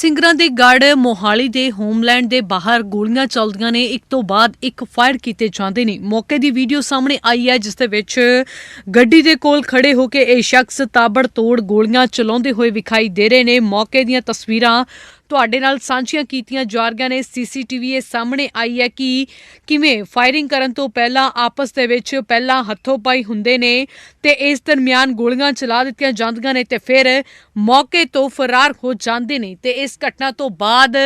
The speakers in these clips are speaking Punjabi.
ਸਿੰਗਰਾਂ ਦੇ ਗੜ ਮੋਹਾਲੀ ਦੇ ਹੋਮਲੈਂਡ ਦੇ ਬਾਹਰ ਗੋਲੀਆਂ ਚੱਲਦੀਆਂ ਨੇ। ਇੱਕ ਤੋਂ ਬਾਅਦ ਇੱਕ ਫਾਇਰ ਕੀਤੇ ਜਾਂਦੇ ਨੇ। ਮੌਕੇ ਦੀ ਵੀਡੀਓ ਸਾਹਮਣੇ ਆਈ ਹੈ, ਜਿਸ ਦੇ ਵਿੱਚ ਗੱਡੀ ਦੇ ਕੋਲ ਖੜੇ ਹੋ ਕੇ ਇਹ ਸ਼ਖਸ ਤਾਬੜ ਤੋੜ ਗੋਲੀਆਂ ਚਲਾਉਂਦੇ ਹੋਏ ਵਿਖਾਈ ਦੇ ਰਹੇ ਨੇ। ਮੌਕੇ ਦੀਆਂ ਤਸਵੀਰਾਂ ਤੁਹਾਡੇ ਨਾਲ ਸਾਂਝੀਆਂ ਕੀਤੀਆਂ ਜਾ ਰਹੀਆਂ ਨੇ। ਸੀਸੀਟੀਵੀ ਇਹ ਸਾਹਮਣੇ ਆਈ ਹੈ ਕਿ ਕਿਵੇਂ ਫਾਇਰਿੰਗ ਕਰਨ ਤੋਂ ਪਹਿਲਾਂ ਆਪਸ ਦੇ ਵਿੱਚ ਪਹਿਲਾਂ ਹੱਥੋਂ ਪਾਈ ਹੁੰਦੇ ਨੇ ਤੇ ਇਸ ਦਰਮਿਆਨ ਗੋਲੀਆਂ ਚਲਾ ਦਿੱਤੀਆਂ ਜਾਂਦੀਆਂ ਨੇ ਤੇ ਫਿਰ ਮੌਕੇ ਤੋਂ ਫਰਾਰ ਹੋ ਜਾਂਦੇ ਨੇ ਤੇ ਇਸ ਘਟਨਾ ਤੋਂ ਬਾਅਦ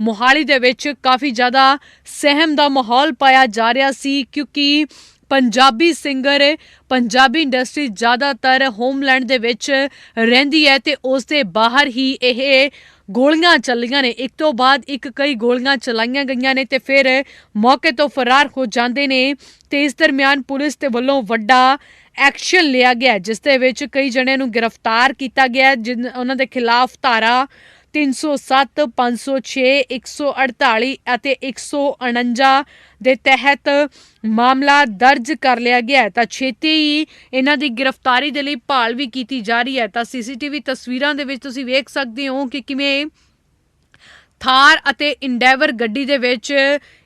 ਮੋਹਾਲੀ ਦੇ ਵਿੱਚ ਕਾਫੀ ਜ਼ਿਆਦਾ ਸਹਿਮ ਦਾ ਮਾਹੌਲ ਪਾਇਆ ਜਾ ਰਿਹਾ ਸੀ ਕਿਉਂਕਿ ਪੰਜਾਬੀ ਸਿੰਗਰ ਪੰਜਾਬੀ ਇੰਡਸਟਰੀ ਜ਼ਿਆਦਾਤਰ ਹੋਮਲੈਂਡ ਦੇ ਵਿੱਚ ਰਹਿੰਦੀ ਹੈ ਤੇ ਉਸ ਦੇ ਬਾਹਰ ਹੀ ਇਹ ਗੋਲੀਆਂ ਚੱਲੀਆਂ ਨੇ। ਇੱਕ ਤੋਂ ਬਾਅਦ ਇੱਕ ਕਈ ਗੋਲੀਆਂ ਚਲਾਈਆਂ ਗਈਆਂ ਨੇ ਤੇ ਫਿਰ ਮੌਕੇ ਤੋਂ ਫਰਾਰ ਹੋ ਜਾਂਦੇ ਨੇ ਤੇ ਇਸ ਦਰਮਿਆਨ ਪੁਲਿਸ ਦੇ ਵੱਲੋਂ ਵੱਡਾ ਐਕਸ਼ਨ ਲਿਆ ਗਿਆ ਜਿਸ ਦੇ ਵਿੱਚ ਕਈ ਜਣਿਆਂ ਨੂੰ ਗ੍ਰਿਫਤਾਰ ਕੀਤਾ ਗਿਆ ਹੈ, ਉਹਨਾਂ ਦੇ ਖਿਲਾਫ ਧਾਰਾ 307 506 148 ਅਤੇ 149 ਦੇ ਤਹਿਤ ਮਾਮਲਾ ਦਰਜ ਕਰ ਲਿਆ ਗਿਆ ਹੈ। ਤਾਂ ਛੇਤੀ ਹੀ ਇਹਨਾਂ ਦੀ ਗ੍ਰਿਫਤਾਰੀ ਦੇ ਲਈ ਭਾਲ ਵੀ ਕੀਤੀ ਜਾ ਰਹੀ ਹੈ। ਤਾਂ ਸੀਸੀਟੀਵੀ ਤਸਵੀਰਾਂ ਦੇ ਵਿੱਚ ਤੁਸੀਂ ਵੇਖ ਸਕਦੇ ਹੋ ਕਿ ਕਿਵੇਂ ਥਾਰ ਅਤੇ ਇੰਡੈਵਰ ਗੱਡੀ ਦੇ ਵਿੱਚ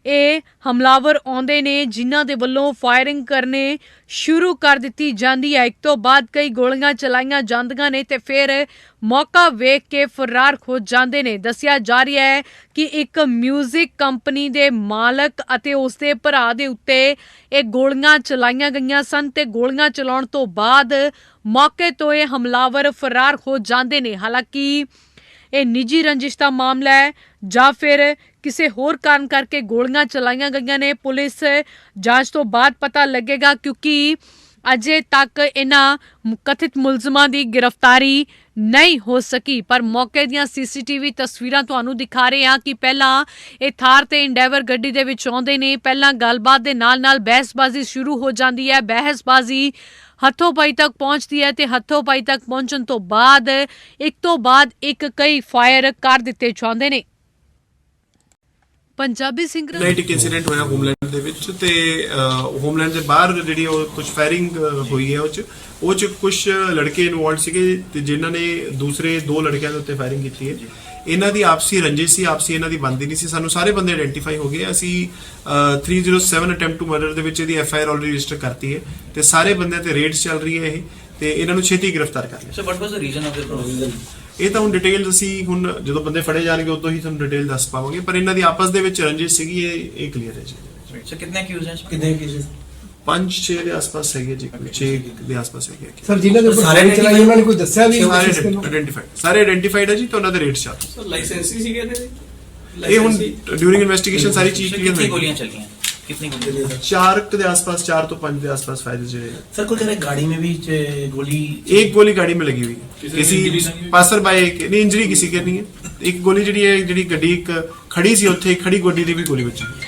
ਇਹ ਹਮਲਾਵਰ ਆਉਂਦੇ ਨੇ, ਜਿਨ੍ਹਾਂ ਦੇ ਵੱਲੋਂ ਫਾਇਰਿੰਗ ਕਰਨੇ ਸ਼ੁਰੂ ਕਰ ਦਿੱਤੀ ਜਾਂਦੀ ਹੈ। ਇੱਕ ਤੋਂ ਬਾਅਦ ਕਈ ਗੋਲੀਆਂ ਚਲਾਈਆਂ ਜਾਂਦੀਆਂ ਨੇ ਤੇ ਫਿਰ ਮੌਕਾ ਵੇਖ ਕੇ ਫਰਾਰ ਹੋ ਜਾਂਦੇ ਨੇ। ਦੱਸਿਆ ਜਾ ਰਿਹਾ ਹੈ ਕਿ ਇੱਕ 뮤직 ਕੰਪਨੀ ਦੇ ਮਾਲਕ ਅਤੇ ਉਸ ਦੇ ਭਰਾ ਦੇ ਉੱਤੇ ਇਹ ਗੋਲੀਆਂ ਚਲਾਈਆਂ ਗਈਆਂ ਸਨ ਤੇ ਗੋਲੀਆਂ ਚਲਾਉਣ ਤੋਂ ਬਾਅਦ ਮੌਕੇ ਤੋਂ ਇਹ ਹਮਲਾਵਰ ਫਰਾਰ ਹੋ ਜਾਂਦੇ ਨੇ। ਹਾਲਾਂਕਿ ਇਹ ਨਿੱਜੀ ਰੰਜਿਸ਼ ਦਾ ਮਾਮਲਾ ਹੈ, ਜਾਂ ਫਿਰ ਕਿਸੇ ਹੋਰ ਕਾਰਨ ਕਰਕੇ ਗੋਲੀਆਂ ਚਲਾਈਆਂ ਗਈਆਂ ਨੇ ਪੁਲਿਸ। ਜਾਂਚ ਤੋਂ ਬਾਅਦ ਪਤਾ ਲੱਗੇਗਾ ਕਿਉਂਕਿ ਅਜੇ ਤੱਕ ਇਹਨਾਂ ਕਥਿਤ ਮੁਲਜ਼ਮਾਂ ਦੀ ਗ੍ਰਿਫਤਾਰੀ ਨਹੀਂ ਹੋ ਸਕੀ। ਪਰ ਮੌਕੇ ਦੀਆਂ ਸੀਸੀਟੀਵੀ ਤਸਵੀਰਾਂ ਤੁਹਾਨੂੰ ਦਿਖਾ ਰਹੇ ਹਾਂ ਕਿ ਪਹਿਲਾਂ ਇਹ ਥਾਰ ਤੇ ਇੰਡੈਵਰ ਗੱਡੀ ਦੇ ਵਿੱਚ ਆਉਂਦੇ ਨੇ। ਪਹਿਲਾਂ ਗੱਲਬਾਤ ਦੇ ਨਾਲ ਨਾਲ ਬਹਿਸਬਾਜ਼ੀ ਸ਼ੁਰੂ ਹੋ ਜਾਂਦੀ ਹੈ। ਬਹਿਸਬਾਜ਼ੀ ਹੱਥੋਂ ਪਾਈ ਤੱਕ ਪਹੁੰਚਦੀ ਹੈ ਤੇ ਹੱਥੋਂ ਪਾਈ ਤੱਕ ਪਹੁੰਚਣ ਤੋਂ ਬਾਅਦ ਇੱਕ ਤੋਂ ਬਾਅਦ ਇੱਕ ਕਈ ਫਾਇਰ ਕਰ ਦਿੱਤੇ ਜਾਂਦੇ ਨੇ। ਪੰਜਾਬੀ ਸਿੰਗਰ ਨਾਈਟ ਇੱਕ ਇਨਸੀਡੈਂਟ ਹੋਇਆ ਹੋਮਲੈਂਡ ਦੇ ਵਿੱਚ ਤੇ ਹੋਮਲੈਂਡ ਦੇ ਬਾਹਰ ਜਿਹੜੀ ਉਹ ਕੁਝ ਫਾਇਰਿੰਗ ਹੋਈ ਹੈ ਉਹ ਚ ਉਹ ਚ ਕੁਝ ਲੜਕੇ ਇਨਵੋਲਡ ਸੀਗੇ ਤੇ ਜਿਨ੍ਹਾਂ ਨੇ ਦੂਸਰੇ ਦੋ ਲੜਕਿਆਂ ਦੇ ਉੱਤੇ ਫਾਇਰਿੰਗ ਕੀਤੀ ਹੈ। ਇਹਨਾਂ ਦੀ ਆਪਸੀ ਰੰਜਿਸ਼ ਸੀ ਆਪਸੀ ਇਹਨਾਂ ਦੀ ਬੰਦੀ ਨਹੀਂ ਸੀ। ਸਾਨੂੰ ਸਾਰੇ ਬੰਦੇ ਆਇਡੈਂਟੀਫਾਈ ਹੋ ਗਏ। ਅਸੀਂ ਅਹ, 307 ਅਟੈਂਪਟ ਟੂ ਮਰਡਰ ਦੇ ਵਿੱਚ ਇਹਦੀ F I R already register ਕਰਤੀ ਹੈ ਤੇ ਸਾਰੇ ਬੰਦਿਆਂ ਤੇ ਰੇਡਸ ਚੱਲ ਰਹੀ ਹੈ ਇਹ ਤੇ ਇਹਨਾਂ ਨੂੰ ਛੇਤੀ ਗ੍ਰਿਫਤਾਰ ਕਰ ਲਿਆ। So what was the reason of the problem? ਇਹ ਤਾਂ ਹੁਣ ਡਿਟੇਲ ਅਸੀਂ ਹੁਣ ਜਦੋਂ ਬੰਦੇ ਫੜੇ ਜਾਣਗੇ ਉਦੋਂ ਹੀ ਤੁਹਾਨੂੰ ਡਿਟੇਲ ਦੱਸ ਪਾਵਾਂਗੇ। ਪਰ ਇਹਨਾਂ ਦੀ ਆਪਸ ਦੇ ਵਿੱਚ ਰੰਜਿਸ਼ ਸੀਗੀ ਇਹ ਇਹ ਕਲੀਅਰ ਹੈ ਜੀ। ਸੋ ਕਿੰਨੇ ਕਿਊਜ਼ ਹੈ ਕਿੰਨੇ ਕਿਊਜ਼ 5-6 ਦੇ ਆਸ-ਪਾਸ ਹੈਗੇ ਜੀ 6 ਦੇ ਆਸ-ਪਾਸ ਹੈਗੇ ਸਰ ਜਿਨ੍ਹਾਂ ਦੇ ਉੱਪਰ ਸਾਰੇ ਚਲਾਈ ਉਹਨਾਂ ਨੇ ਕੋਈ ਦੱਸਿਆ ਵੀ ਸਾਰੇ ਆਇਡੈਂਟੀਫਾਈਡ ਸਾਰੇ ਆਇਡੈਂਟੀਫਾਈਡ ਹੈ ਜੀ ਤੇ ਉਹਨਾਂ ਦੇ ਰੇਟ ਚਾਰਟ ਸਰ ਲਾਇਸੈਂਸੀ ਸੀਗੇ ਇਹਦੇ? ਇਹ ਹੁਣ ਡਿਊਰਿੰਗ ਇਨਵੈਸਟੀਗੇਸ਼ਨ ਸਾਰੀ ਚੀਜ਼ ਕਲੀਅਰ ਗੋਲੀਆਂ ਚੱਲੀਆਂ? कितनी गोलियां? ਚਾਰ ਕੁ ਦੇ ਆਸ-ਪਾਸ 4 ਤੋਂ 5 ਦੇ ਆਸ-ਪਾਸ ਫਾਇਰ ਜਿਹੜੇ हैं। सर कोई कह रहे गाड़ी में भी च- गोली एक गोली गाड़ी में लगी हुई है किसी किसी की injury नहीं है? पासर बाय नहीं इंजरी किसी के नहीं है ਇੱਕ ਗੋਲੀ ਜਿਹੜੀ ਹੈ ਜਿਹੜੀ ਗੱਡੀ ਇੱਕ ਖੜੀ ਸੀ ਉੱਥੇ ਖੜੀ ਗੱਡੀ ਦੀ ਵੀ ਗੋਲੀ ਵੱਜੀ